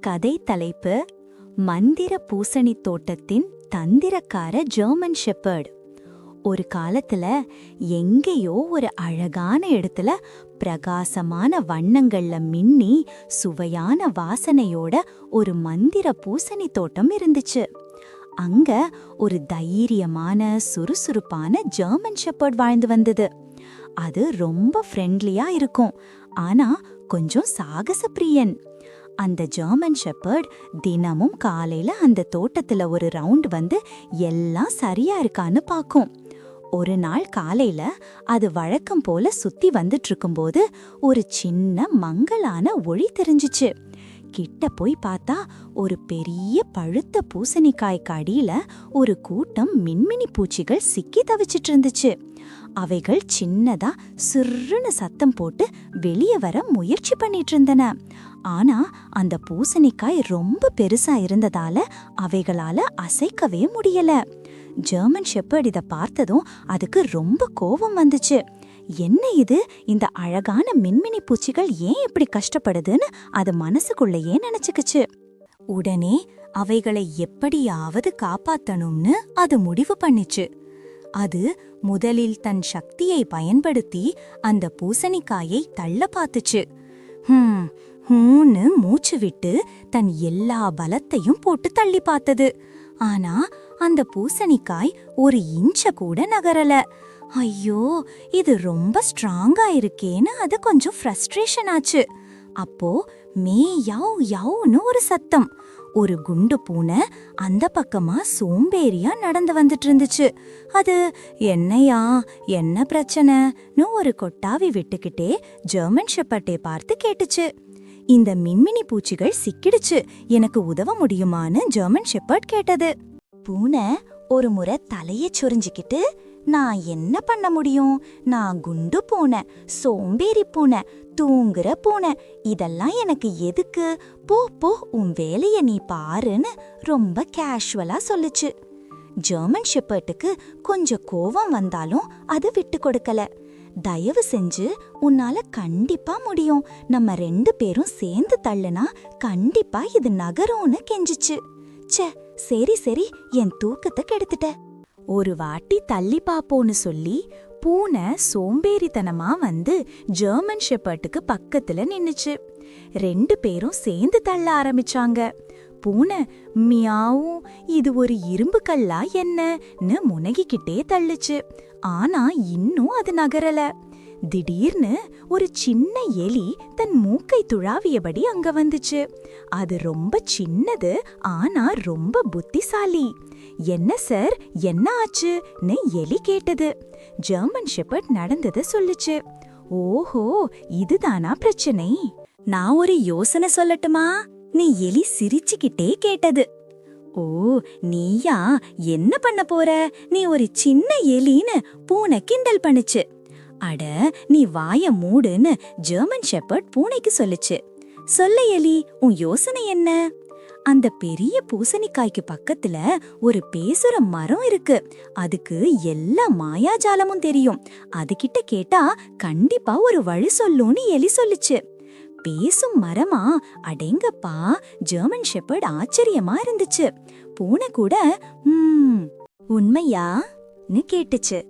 கதை தலைப்பு மந்திர பூசணி தோட்டத்தின் தந்திரக்கார ஜெர்மன் ஷெப்பர்டு ஒரு காலத்துல எங்கேயோ ஒரு அழகான இடத்துல பிரகாசமான வண்ணங்கள்ல மின்னி சுவையான வாசனையோட ஒரு மந்திர பூசணி தோட்டம் இருந்துச்சு. அங்க ஒரு தைரியமான சுறுசுறுப்பான ஜெர்மன் ஷெப்பர்ட் வாழ்ந்து வந்தது. அது ரொம்ப ஃப்ரெண்ட்லியா இருக்கும். ஆனா கொஞ்சம் சாகச பிரியன். அந்த ஜெர்மன் ஷெப்பர்ட் தினமும் காலையில அந்த தோட்டத்துல ஒரு ரவுண்ட் வந்து எல்லாம் சரியா இருக்கான்னு பார்க்கும் ஒரு நாள் காலையில அது வழக்கம் போல சுத்தி வந்துட்டு இருக்கும்போது ஒரு சின்ன மங்கலான ஒளி தெரிஞ்சுச்சு. கிட்ட போய் பார்த்தா ஒரு பெரிய பழுத்த பூசணிக்காய்க்கு அடியில ஒரு கூட்டம் மின்மினி பூச்சிகள் சிக்கி தவிச்சிட்டு இருந்துச்சு அவைகள் சின்னதா சிறுன்னு சத்தம் போட்டு வெளியே வர முயற்சி பண்ணிட்டு இருந்தன ஆனா அந்த பூசணிக்காய் ரொம்ப பெருசா இருந்ததால அவைகளால அசைக்கவே முடியல. ஜெர்மன் ஷெப்பர்ட் இதை பார்த்ததும் அதுக்கு ரொம்ப கோபம் வந்துச்சு. என்ன இது? இந்த அழகான மின்மினி பூச்சிகள் ஏன் இப்படி கஷ்டப்படுதுன்னு அது மனசுக்குள்ளேயே நினைச்சுக்குச்சு. உடனே அவைகளை எப்படியாவது காப்பாத்தணும்னு அது முடிவு பண்ணிச்சு. அது முதலில் தன் சக்தியை பயன்படுத்தி அந்த பூசணிக்காயை தள்ள பார்த்துச்சு. ஹம் ஹூன்னு மூச்சு விட்டு தன் எல்லா பலத்தையும் போட்டு தள்ளி பார்த்தது. ஆனா அந்த பூசணிக்காய் ஒரு இன்ச்ச கூட நகரல. ஐயோ இது ரொம்ப ஸ்ட்ராங்கா இருக்கேன்னு அது கொஞ்சம் ஃப்ரஸ்ட்ரேஷன் ஆச்சு. அப்போ மே யவ் யவ்னு ஒரு சத்தம். ஒரு குண்டு பூனை அந்த பக்கமா சோம்பேறியா நடந்து வந்துட்டு இருந்துச்சு. அது என்னையா என்ன பிரச்சனைன்னு ஒரு கொட்டாவி விட்டுக்கிட்டே ஜெர்மன் ஷெப்பர்ட்டே பார்த்து கேட்டுச்சு. இந்த மின்மினி பூச்சிகள் சிக்கிடுச்சு. எனக்கு உதவ முடியுமான்னு ஜெர்மன் ஷெப்பர்ட் கேட்டது. பூனை ஒரு முறை தலைய சொரிஞ்சுக்கிட்டு நான் என்ன பண்ண முடியும்? நான் குண்டு பூனை சோம்பேறி பூனை தூங்குற பூனை. இதெல்லாம் எனக்கு எதுக்கு? போ போ உன் வேலையை நீ பாருன்னு ரொம்ப கேஷுவலா சொல்லுச்சு. ஜெர்மன் ஷெப்பர்ட்டுக்கு கொஞ்சம் கோவம் வந்தாலும் அது விட்டு கொடுக்கல. தயவு செஞ்சு உன்னால கண்டிப்பா முடியும். நம்ம ரெண்டு பேரும் சேர்ந்து தள்ளுனா கண்டிப்பா இது நகரும்னு கெஞ்சிச்சு. ச்சே சரி சரி என் தூக்கத்தை கெடுத்துட்ட. ஒரு வாட்டி தள்ளி பாப்போன்னு சொல்லி பூனை சோம்பேறித்தனமா வந்து ஜெர்மன் ஷெப்பர்ட்டுக்கு பக்கத்துல நின்னுச்சு. ரெண்டு பேரும் சேர்ந்து தள்ள ஆரம்பிச்சாங்க. பூனை மியாவும் இது ஒரு இரும்பு கல்லா என்னன்னு முனகிக்கிட்டே தள்ளுச்சு. ஆனா இன்னும் அது நகரல. திடீர்னு ஒரு சின்ன எலி தன் மூக்கை துழாவியபடி அங்க வந்துச்சு. அது ரொம்ப சின்னது ஆனா ரொம்ப புத்திசாலி. என்ன சார் என்ன ஆச்சுன்னு எலி கேட்டது. ஜெர்மன் ஷெப்பர்ட் நடந்ததை சொல்லுச்சு. ஓஹோ இதுதானா பிரச்சனை? நான் ஒரு யோசனை சொல்லட்டுமா? நீ எலி சிரிச்சுக்கிட்டே கேட்டது. ஓ நீயா? என்ன பண்ண போற? நீ ஒரு சின்ன எலின்னு பூனை கிண்டல் பண்ணுச்சு. அட நீ வாய மூடுன்னு ஜெர்மன் ஷெப்பர்ட் பூனைக்கு சொல்லுச்சு. சொல்ல எலி உன் யோசனை என்ன? அந்த பெரிய பூசணிக்காய்க்கு பக்கத்துல ஒரு பேசுற மரம் இருக்கு. அதுக்கு எல்லா மாயாஜாலமும் தெரியும். அதுகிட்ட கேட்டா கண்டிப்பா ஒரு வழி சொல்லும்னு எலி சொல்லுச்சு. பேசும் மரமா? அடேங்கப்பா ஜெர்மன் ஷெப்பர்ட் ஆச்சரியமா இருந்துச்சு. பூனை கூட ம் உண்மையான்னு கேட்டுச்சு.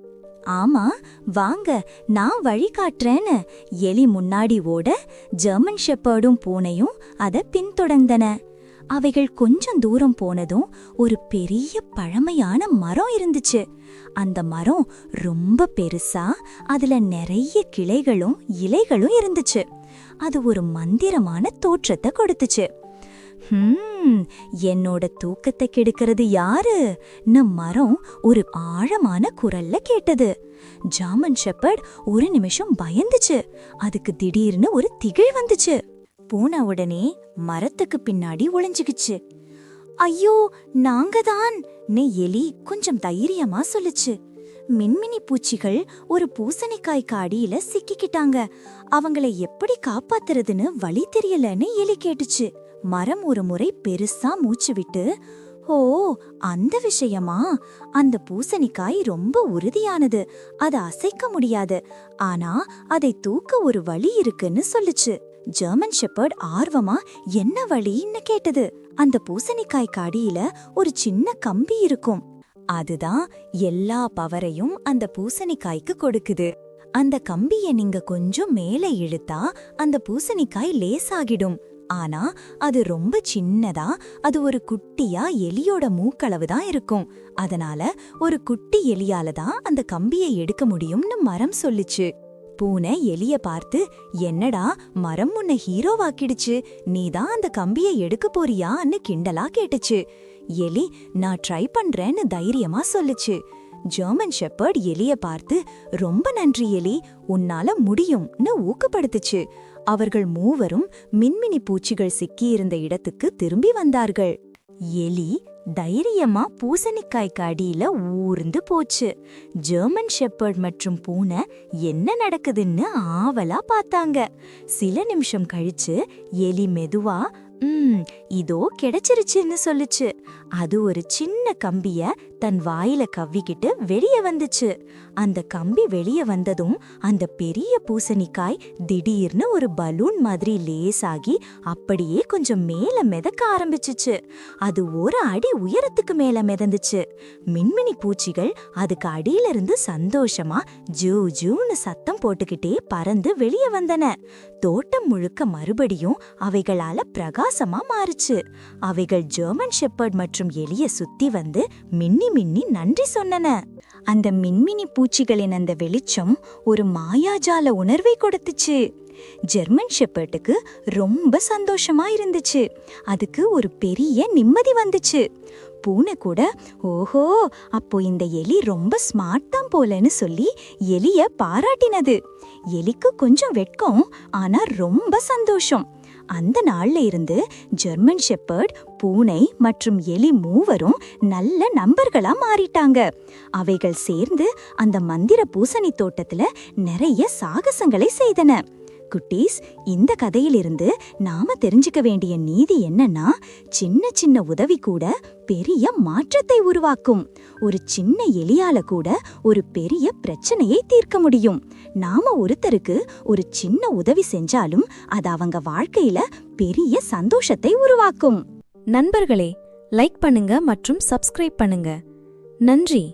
ஆமா வாங்க நான் வழி காட்டுறேன்னு. எலி முன்னாடி ஓட ஜெர்மன் ஷெப்பர்டும் பூனையும் அத பின்தொடர்ந்தன. அவைகள் கொஞ்சம் தூரம் போனதும் ஒரு பெரிய பழமையான மரம் இருந்துச்சு. அந்த மரம் ரொம்ப பெருசா அதுல நிறைய கிளைகளும் இலைகளும் இருந்துச்சு. அது ஒரு மந்திரமான தோற்றத்தை கொடுத்துச்சு. என்னோட தூக்கத்தை கெடுக்கிறது யாரு? மரம் ஒரு ஆழமான குரல்ல கேட்டது. ஜாமன் ஷெப்பர்ட் ஒரு நிமிஷம் பயந்துச்சு. அதுக்கு திடீர்னு ஒரு திகழ் வந்துச்சு. பூனை உடனே மரத்துக்கு பின்னாடி ஒளிஞ்சுக்குச்சு ஐயோ நாங்க தான் எலி கொஞ்சம் தைரியமா சொல்லுச்சு. மின்மினி பூச்சிகள் ஒரு பூசணிக்காய்க்கு அடியில சிக்கிக்கிட்டாங்க. அவங்களை எப்படி காப்பாத்துறதுன்னு வழி தெரியலன்னு எலி கேட்டுச்சு. மரம் ஒரு முறை பெருசா மூச்சு விட்டு ஓ அந்த விஷயமா? அந்த பூசணிக்காய் ரொம்ப உறுதியானது. அதை அசைக்க முடியாது. ஆனா அதை தூக்க ஒரு வழி இருக்குன்னு சொல்லுச்சு. ஜெர்மன் ஷெப்பர்ட் ஆர்வமா என்ன வழின்னு கேட்டது? அந்த பூசணிக்காய் காடியில ஒரு சின்ன கம்பி இருக்கும். அதுதான் எல்லா பவரையும் அந்த பூசணிக்காய்க்கு கொடுக்குது. அந்த கம்பிய நீங்க கொஞ்சம் மேல இழுத்தா அந்த பூசணிக்காய் லேசாகிடும். ஆனா அது ரொம்ப சின்னதா அது ஒரு குட்டியா எலியோட மூக்களவு தான் இருக்கும். அதனால ஒரு குட்டி எலியால தான் அந்த கம்பியை எடுக்க முடியும்னு மரம் சொல்லுச்சு. பூனை எலிய பார்த்து என்னடா மரம் உன்னை ஹீரோவாக்கிடுச்சு நீ தான் அந்த கம்பியை எடுக்க போறியான்னு கிண்டலா கேட்டுச்சு. எலி நான் ட்ரை பண்றேன்னு தைரியமா சொல்லுச்சு. ஜெர்மன் ஷெப்பர்ட் எலிய பார்த்து ரொம்ப நன்றி எலி உன்னால முடியும்னு ஊக்கப்படுத்துச்சு. அவர்கள் மூவரும் மின்மினி பூச்சிகள் சிக்கியிருந்த இடத்துக்கு திரும்பி வந்தார்கள். எலி தைரியமா பூசணிக்காய்க்கு அடியில ஊர்ந்து போச்சு. ஜெர்மன் ஷெப்பர்ட் மற்றும் பூனை என்ன நடக்குதுன்னு ஆவலா பார்த்தாங்க. சில நிமிஷம் கழிச்சு எலி மெதுவா ம் இதோ கிடைச்சிருச்சுன்னு சொல்லுச்சு. அது ஒரு சின்ன கம்பிய தன் வாயில கவ்விக்கிட்டு வெளிய வந்துச்சு. அந்த கம்பி வெளிய வந்ததும் அந்த பெரிய பூசணிக்காய் திடீர்னு ஒரு பலூன் மாதிரி லேசாகி அப்படியே கொஞ்சம் மேல மிதக்க ஆரம்பிச்சுச்சு. அது ஒரு அடி உயரத்துக்கு மேல மிதந்துச்சு. மின்மினி பூச்சிகள் அதுக்கு அடியில இருந்து சந்தோஷமா ஜூ ஜூன்னு சத்தம் போட்டுக்கிட்டே பறந்து வெளிய வந்தன. தோட்டம் முழுக்க மறுபடியும் அவைகளால பிரகாசமா மாறுச்சு. அவைகள் ஜெர்மன் ஷெப்பர்ட் மற்றும் எலிய சுத்தி வந்து மின்னி மின்னி நன்றி சொன்னன. அந்த மின்மினி பூச்சிகளின் அந்த வெளிச்சம் ஒரு மாயாஜால உணர்வை கொடுத்துச்சு. ஜெர்மன் ஷெப்பர்ட்டுக்கு ரொம்ப சந்தோஷமா இருந்துச்சு. அதுக்கு ஒரு பெரிய நிம்மதி வந்துச்சு. பூனை கூட ஓஹோ அப்போ இந்த எலி ரொம்ப ஸ்மார்ட் தான் போலன்னு சொல்லி எலிய பாராட்டினது. எலிக்கு கொஞ்சம் வெட்கம் ஆனா ரொம்ப சந்தோஷம். அந்த நாள்ல இருந்து ஜெர்மன் ஷெப்பர்ட் பூனை மற்றும் எலி மூவரும் நல்ல நண்பர்களா மாறிட்டாங்க. அவைகள் சேர்ந்து அந்த மந்திர பூசணி தோட்டத்துல நிறைய சாகசங்களை செய்தன. குட்டீஸ் இந்த கதையிலிருந்து நாம தெரிஞ்சுக்க வேண்டிய நீதி என்னன்னா சின்ன சின்ன உதவி கூட பெரிய மாற்றத்தை உருவாக்கும். ஒரு சின்ன எலியால கூட ஒரு பெரிய பிரச்சனையை தீர்க்க முடியும். நாம ஒருத்தருக்கு ஒரு சின்ன உதவி செஞ்சாலும் அது அவங்க வாழ்க்கையில பெரிய சந்தோஷத்தை உருவாக்கும். நண்பர்களே லைக் பண்ணுங்க மற்றும் சப்ஸ்கிரைப் பண்ணுங்க. நன்றி.